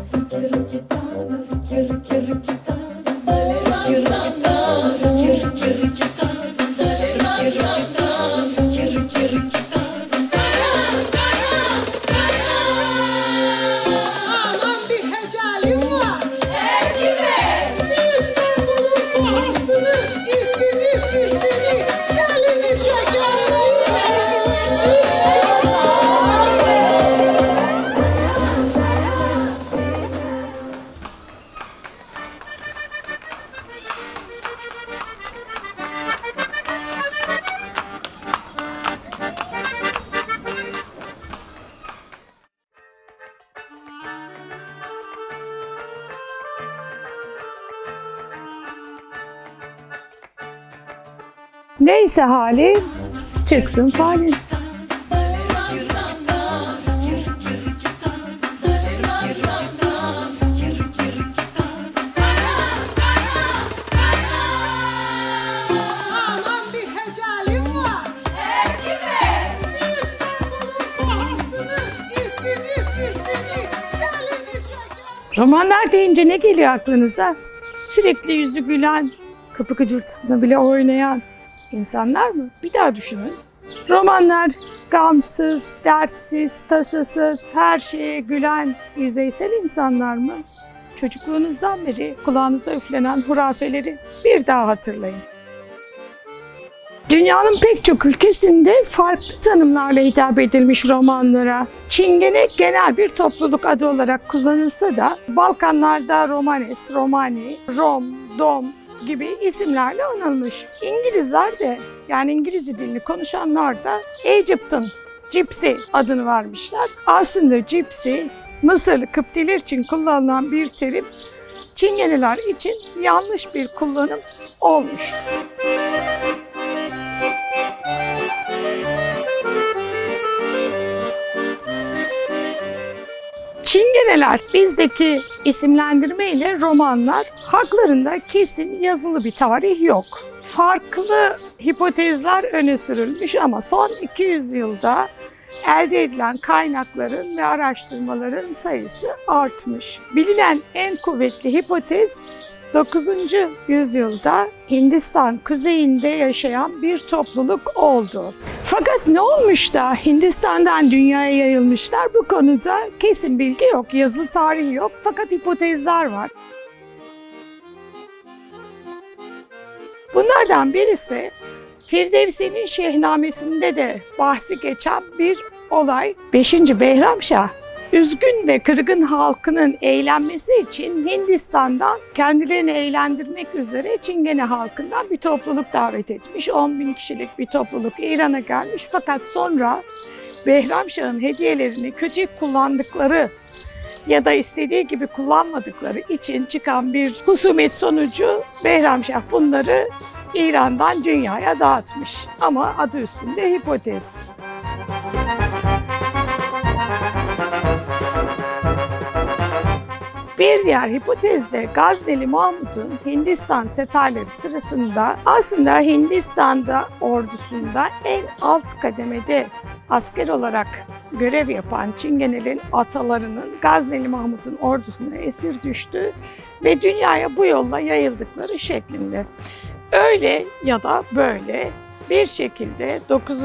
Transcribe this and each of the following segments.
Look, you look, you. İsini, pisini, selini çeker. Romanlar deyince ne geliyor aklınıza? Sürekli yüzü gülen, kapı gıcırtısını bile oynayan insanlar mı? Bir daha düşünün. Romanlar gamsız, dertsiz, tasasız, her şeye gülen yüzeysel insanlar mı? Çocukluğunuzdan beri kulağınıza üflenen hurafeleri bir daha hatırlayın. Dünyanın pek çok ülkesinde farklı tanımlarla hitap edilmiş romanlara. Çingene genel bir topluluk adı olarak kullanılsa da Balkanlarda Romanes, Romani, Rom, Dom gibi isimlerle anılmış. İngilizler de yani İngilizce dilini konuşanlar da Egyptian, Gypsy adını vermişler. Aslında Gypsy, Mısırlı Kıptiler için kullanılan bir terim, Çingeneler için yanlış bir kullanım olmuş. Çingeneler bizdeki isimlendirme ile romanlar haklarında kesin yazılı bir tarih yok. Farklı hipotezler öne sürülmüş ama son 200 yılda elde edilen kaynakların ve araştırmaların sayısı artmış. Bilinen en kuvvetli hipotez 9. yüzyılda Hindistan kuzeyinde yaşayan bir topluluk oldu. Fakat ne olmuş da Hindistan'dan dünyaya yayılmışlar bu konuda kesin bilgi yok, yazılı tarih yok fakat hipotezler var. Bunlardan birisi Firdevsi'nin Şehnamesi'nde de bahsi geçen bir olay. 5. Behramşah üzgün ve kırgın halkının eğlenmesi için Hindistan'dan kendilerini eğlendirmek üzere Çingene halkından bir topluluk davet etmiş. 10 bin kişilik bir topluluk İran'a gelmiş fakat sonra Behramşah'ın hediyelerini kötü kullandıkları ya da istediği gibi kullanmadıkları için çıkan bir husumet sonucu Behramşah bunları İran'dan dünyaya dağıtmış. Ama adı üstünde hipotez. Bir diğer hipotezde Gazneli Mahmut'un Hindistan seferleri sırasında aslında Hindistan'da ordusunda en alt kademede asker olarak görev yapan Çingenelerin atalarının Gazneli Mahmut'un ordusuna esir düştüğü ve dünyaya bu yolla yayıldıkları şeklinde. Öyle ya da böyle bir şekilde 9.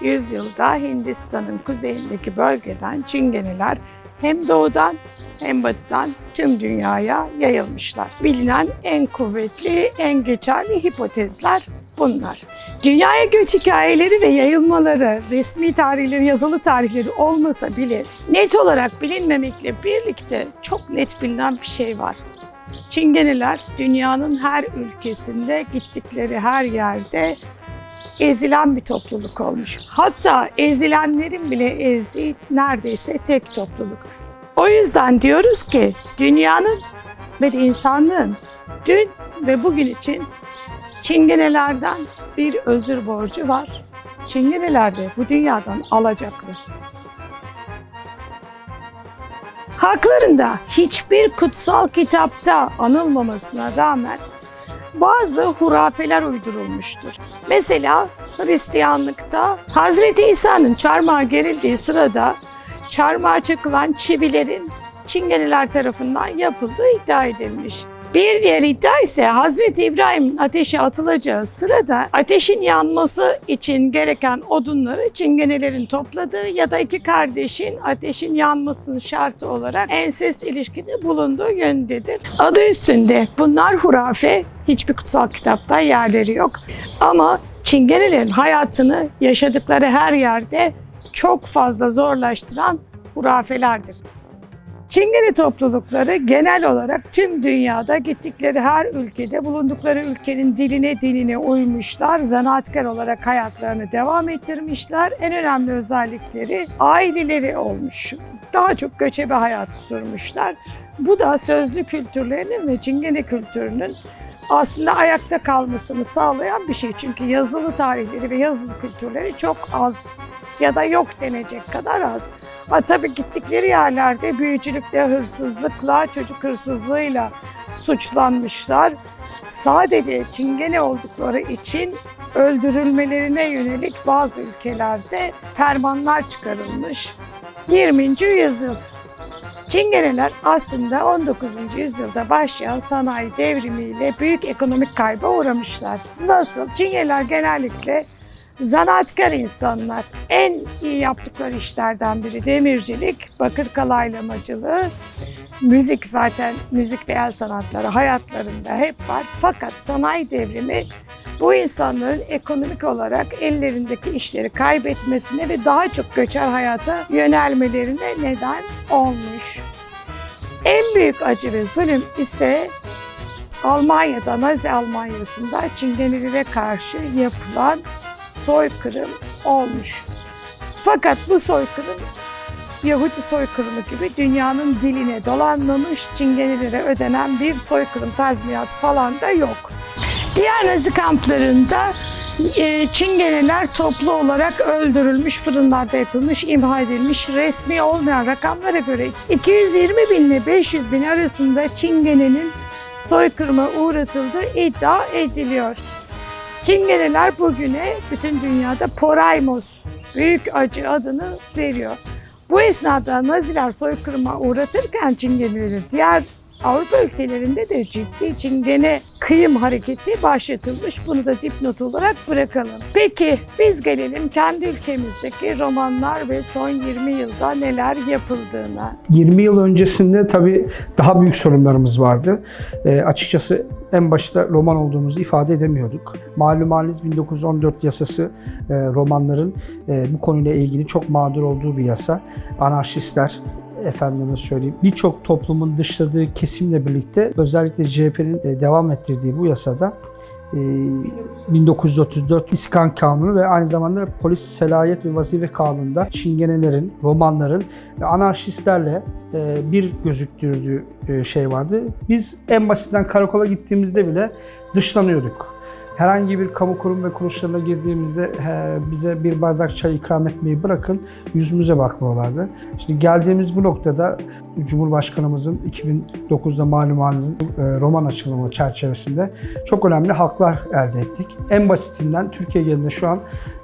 yüzyılda Hindistan'ın kuzeyindeki bölgeden Çingeneler hem doğudan hem batıdan tüm dünyaya yayılmışlar. Bilinen en kuvvetli, en geçerli hipotezler bunlar. Dünyaya göç hikayeleri ve yayılmaları, resmi tarihleri, yazılı tarihleri olmasa bile net olarak bilinmemekle birlikte çok net bilinen bir şey var. Çingeneler dünyanın her ülkesinde gittikleri her yerde ezilen bir topluluk olmuş. Hatta ezilenlerin bile ezdiği neredeyse tek topluluk. O yüzden diyoruz ki dünyanın ve de insanlığın dün ve bugün için Çingenelerden bir özür borcu var. Çingeneler de bu dünyadan alacaklı. Haklarında hiçbir kutsal kitapta anılmamasına rağmen bazı hurafeler uydurulmuştur. Mesela Hristiyanlıkta Hazreti İsa'nın çarmıha gerildiği sırada çarmıha çakılan çivilerin Çingeniler tarafından yapıldığı iddia edilmiş. Bir diğer iddia ise Hazreti İbrahim'in ateşe atılacağı sırada ateşin yanması için gereken odunları çingenelerin topladığı ya da iki kardeşin ateşin yanmasının şartı olarak ensest ilişkide bulunduğu yönündedir. Adı üstünde bunlar hurafe, hiçbir kutsal kitapta yerleri yok. Ama çingenelerin hayatını yaşadıkları her yerde çok fazla zorlaştıran hurafelerdir. Çingene toplulukları genel olarak tüm dünyada gittikleri her ülkede bulundukları ülkenin diline dinine uymuşlar. Zanaatkar olarak hayatlarını devam ettirmişler. En önemli özellikleri aileleri olmuş. Daha çok göçebe hayatı sürmüşler. Bu da sözlü kültürlerinin ve çingene kültürünün aslında ayakta kalmasını sağlayan bir şey. Çünkü yazılı tarihleri ve yazılı kültürleri çok az ya da yok denecek kadar az. Ha, tabii gittikleri yerlerde büyücülükle, hırsızlıkla, çocuk hırsızlığıyla suçlanmışlar. Sadece çingene oldukları için öldürülmelerine yönelik bazı ülkelerde fermanlar çıkarılmış. 20. yüzyıl Çingeneler aslında 19. yüzyılda başlayan sanayi devrimiyle büyük ekonomik kayba uğramışlar. Nasıl? Çingeneler genellikle zanaatkar insanlar. En iyi yaptıkları işlerden biri demircilik, bakır kalaylamacılığı, müzik zaten müzik ve el sanatları hayatlarında hep var. Fakat sanayi devrimi bu insanların ekonomik olarak ellerindeki işleri kaybetmesine ve daha çok göçer hayata yönelmelerine neden olmuş. En büyük acı ve zulüm ise Almanya'da, Nazi Almanya'sında Çingenelilere karşı yapılan soykırım olmuş. Fakat bu soykırım Yahudi soykırımı gibi dünyanın diline dolanmamış, Çingenelilere ödenen bir soykırım tazminatı falan da yok. Diğer Nazi kamplarında e, Çingeneler toplu olarak öldürülmüş, fırınlarda yapılmış, imha edilmiş. Resmi olmayan rakamlara göre 220 bin ile 500 bin arasında Çingene'nin soykırıma uğratıldığı iddia ediliyor. Çingeneler bugüne bütün dünyada Poraymos, büyük acı adını veriyor. Bu esnada Naziler soykırıma uğratırken Çingeneleri diğer Avrupa ülkelerinde de ciddi Çingene kıyım hareketi başlatılmış. Bunu da dipnot olarak bırakalım. Peki biz gelelim kendi ülkemizdeki romanlar ve son 20 yılda neler yapıldığına. 20 yıl öncesinde tabii daha büyük sorunlarımız vardı. E, açıkçası en başta roman olduğumuzu ifade edemiyorduk. Malum haliniz 1914 yasası e, romanların e, bu konuyla ilgili çok mağdur olduğu bir yasa. Anarşistler, efendime söyleyeyim birçok toplumun dışladığı kesimle birlikte özellikle CHP'nin e, devam ettirdiği bu yasada e, 1934 İskan Kanunu ve aynı zamanda Polis Selayet ve Vazife Kanunu'nda Çingenelerin, romanların ve anarşistlerle e, bir gözüktürdüğü e, şey vardı. Biz en basitinden karakola gittiğimizde bile dışlanıyorduk. Herhangi bir kamu kurum ve kuruluşlarına girdiğimizde bize bir bardak çay ikram etmeyi bırakın, yüzümüze bakmıyorlardı. Şimdi geldiğimiz bu noktada Cumhurbaşkanımızın 2009'da malum e, roman açılımı çerçevesinde çok önemli haklar elde ettik. En basitinden Türkiye genelinde şu an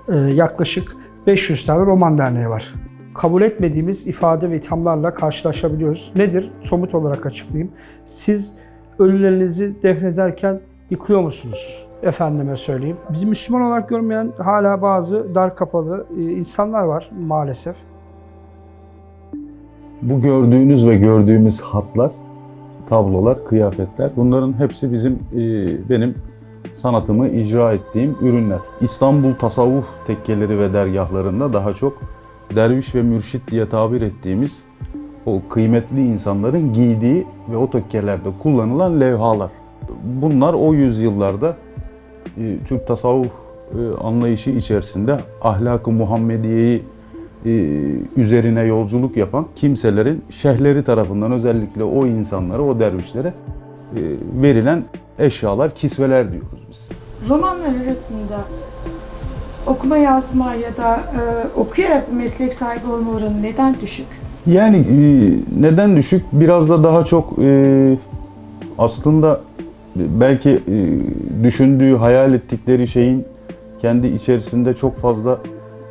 e, yaklaşık 500 tane roman derneği var kabul etmediğimiz ifade ve ithamlarla karşılaşabiliyoruz. Nedir? Somut olarak açıklayayım. Siz ölülerinizi defnederken yıkıyor musunuz? Efendime söyleyeyim. Bizi Müslüman olarak görmeyen hala bazı dar kapalı e, insanlar var maalesef. Bu gördüğünüz ve gördüğümüz hatlar, tablolar, kıyafetler bunların hepsi bizim e, benim sanatımı icra ettiğim ürünler. İstanbul tasavvuf tekkeleri ve dergahlarında daha çok derviş ve mürşit diye tabir ettiğimiz o kıymetli insanların giydiği ve o tekkelerde kullanılan levhalar. Bunlar o yüzyıllarda e, Türk tasavvuf e, anlayışı içerisinde ahlak-ı Muhammediye'yi e, üzerine yolculuk yapan kimselerin şehirleri tarafından özellikle o insanlara, o dervişlere verilen eşyalar, kisveler diyoruz biz. Romanlar arasında okuma yazma ya da e, okuyarak meslek sahibi olma oranı neden düşük? Yani e, neden düşük? Biraz da daha çok e, aslında belki e, düşündüğü, hayal ettikleri şeyin kendi içerisinde çok fazla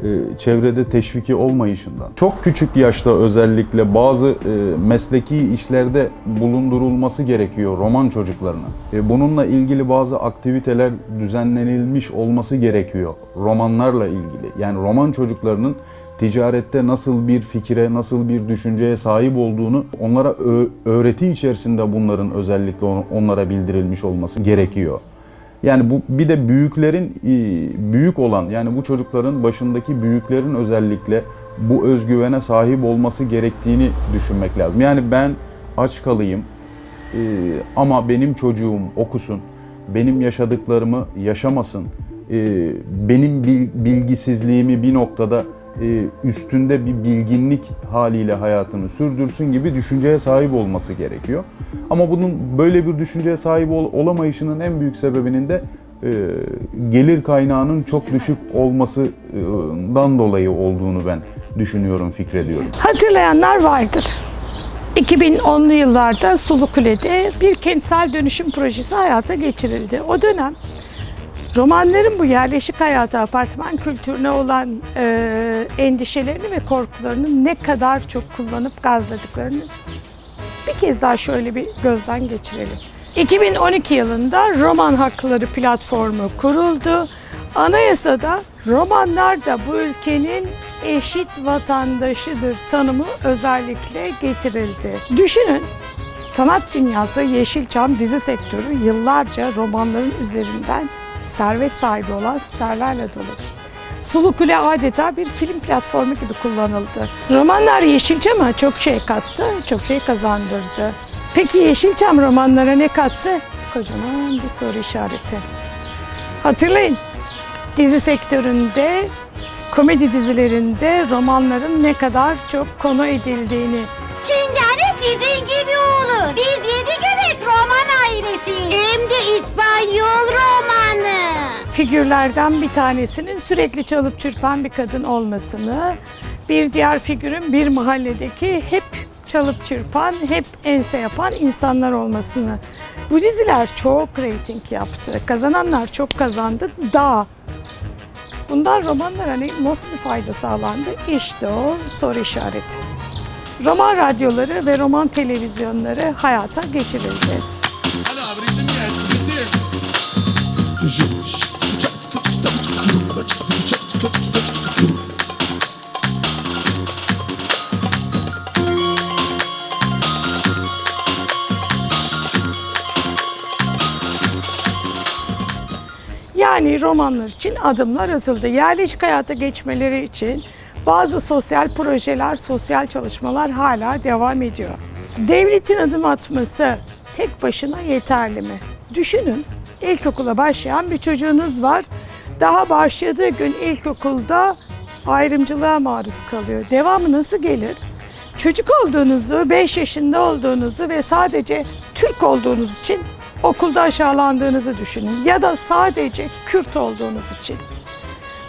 e, çevrede teşviki olmayışından, çok küçük yaşta özellikle bazı e, mesleki işlerde bulundurulması gerekiyor roman çocuklarına. Bununla ilgili bazı aktiviteler düzenlenilmiş olması gerekiyor romanlarla ilgili. Yani roman çocuklarının ticarette nasıl bir fikire, nasıl bir düşünceye sahip olduğunu onlara öğreti içerisinde bunların özellikle on- onlara bildirilmiş olması gerekiyor. Yani bu bir de büyüklerin e, büyük olan yani bu çocukların başındaki büyüklerin özellikle bu özgüvene sahip olması gerektiğini düşünmek lazım. Yani ben aç kalayım e, ama benim çocuğum okusun, benim yaşadıklarımı yaşamasın, e, benim bil- bilgisizliğimi bir noktada üstünde bir bilginlik haliyle hayatını sürdürsün gibi düşünceye sahip olması gerekiyor. Ama bunun böyle bir düşünceye sahip ol- olamayışının en büyük sebebinin de e, gelir kaynağının çok düşük olmasından dolayı olduğunu ben düşünüyorum, fikrediyorum. Hatırlayanlar vardır. 2010'lu yıllarda Sulukule'de bir kentsel dönüşüm projesi hayata geçirildi. O dönem romanların bu yerleşik hayata, apartman kültürüne olan e, endişelerini ve korkularını ne kadar çok kullanıp gazladıklarını bir kez daha şöyle bir gözden geçirelim. 2012 yılında Roman Hakları Platformu kuruldu. Anayasada romanlar da bu ülkenin eşit vatandaşıdır tanımı özellikle getirildi. Düşünün sanat dünyası Yeşilçam dizi sektörü yıllarca romanların üzerinden servet sahibi olan starlarla dolu. Sulu Kule adeta bir film platformu gibi kullanıldı. Romanlar Yeşilçam'a çok şey kattı, çok şey kazandırdı. Peki Yeşilçam romanlara ne kattı? Kocaman bir soru işareti. Hatırlayın, dizi sektöründe, komedi dizilerinde romanların ne kadar çok konu edildiğini Çingene sizin gibi olur. Biz yedi göbek roman ailesi. Hem de İspanyol romanı. Figürlerden bir tanesinin sürekli çalıp çırpan bir kadın olmasını, bir diğer figürün bir mahalledeki hep çalıp çırpan, hep ense yapan insanlar olmasını. Bu diziler çok reyting yaptı. Kazananlar çok kazandı da bundan romanlara ne- nasıl bir fayda sağlandı? İşte o soru işareti. Roman radyoları ve roman televizyonları hayata geçirildi. Romanlar için adımlar atıldı. Yerleşik hayata geçmeleri için bazı sosyal projeler, sosyal çalışmalar hala devam ediyor. Devletin adım atması tek başına yeterli mi? Düşünün, ilkokula başlayan bir çocuğunuz var. Daha başladığı gün ilkokulda ayrımcılığa maruz kalıyor. Devamı nasıl gelir? Çocuk olduğunuzu, 5 yaşında olduğunuzu ve sadece Türk olduğunuz için okulda aşağılandığınızı düşünün. Ya da sadece Kürt olduğunuz için.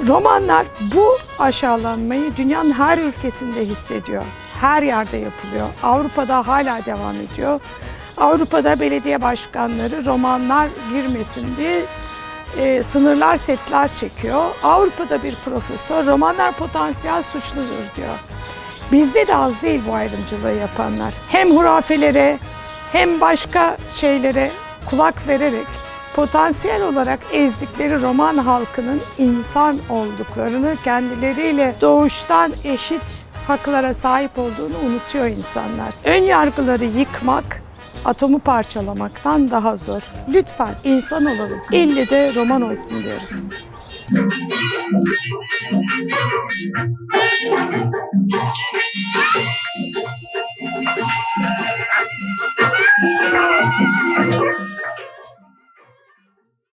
Romanlar bu aşağılanmayı dünyanın her ülkesinde hissediyor. Her yerde yapılıyor. Avrupa'da hala devam ediyor. Avrupa'da belediye başkanları romanlar girmesin diye e, sınırlar setler çekiyor. Avrupa'da bir profesör romanlar potansiyel suçludur diyor. Bizde de az değil bu ayrımcılığı yapanlar. Hem hurafelere hem başka şeylere kulak vererek potansiyel olarak ezdikleri roman halkının insan olduklarını, kendileriyle doğuştan eşit haklara sahip olduğunu unutuyor insanlar. Ön yargıları yıkmak atomu parçalamaktan daha zor. Lütfen insan olalım. İlle de roman olsun diyoruz.